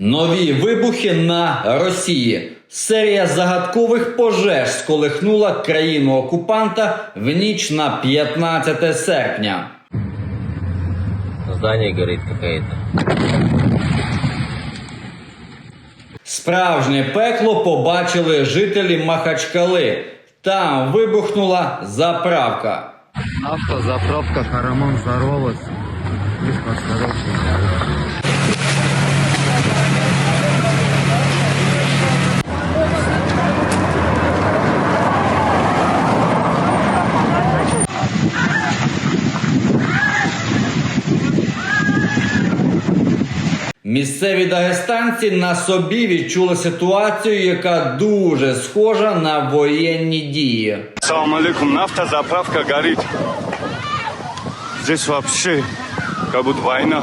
Нові вибухи на Росії. Серія загадкових пожеж сколихнула країну окупанта в ніч на 15 серпня. Здание горит какое-то. Справжнє пекло побачили жителі Махачкали. Там вибухнула заправка. Автозаправка Харамон взорвалась. Слишком осторожно. Місцеві дагестанці на собі відчули ситуацію, яка дуже схожа на воєнні дії. Салам алейкум, нафта заправка горит. Здесь вообще как будто война.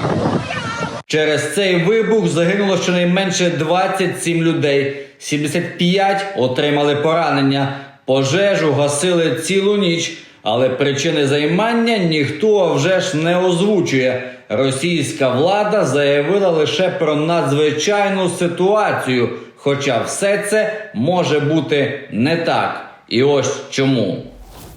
Через цей вибух загинуло щонайменше 27 людей, 75 отримали поранення. Пожежу гасили цілу ніч, але причини займання ніхто вже ж не озвучує. Російська влада заявила лише про надзвичайну ситуацію, хоча все це може бути не так. І ось чому.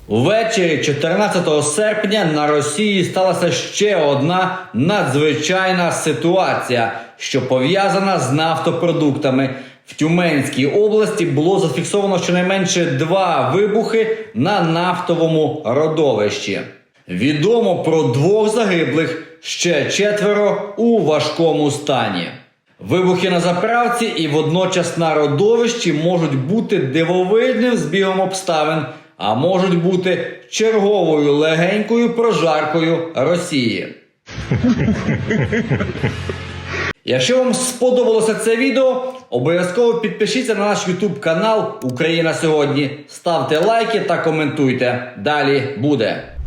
Ввечері 14 серпня на Росії сталася ще одна надзвичайна ситуація, що пов'язана з нафтопродуктами. В Тюменській області було зафіксовано щонайменше два вибухи на нафтовому родовищі. Відомо про двох загиблих, ще четверо у важкому стані. Вибухи на заправці і водночас на родовищі можуть бути дивовижним збігом обставин, а можуть бути черговою легенькою прожаркою Росії. Якщо вам сподобалося це відео, обов'язково підпишіться на наш YouTube канал Україна сьогодні. Ставте лайки та коментуйте. Далі буде.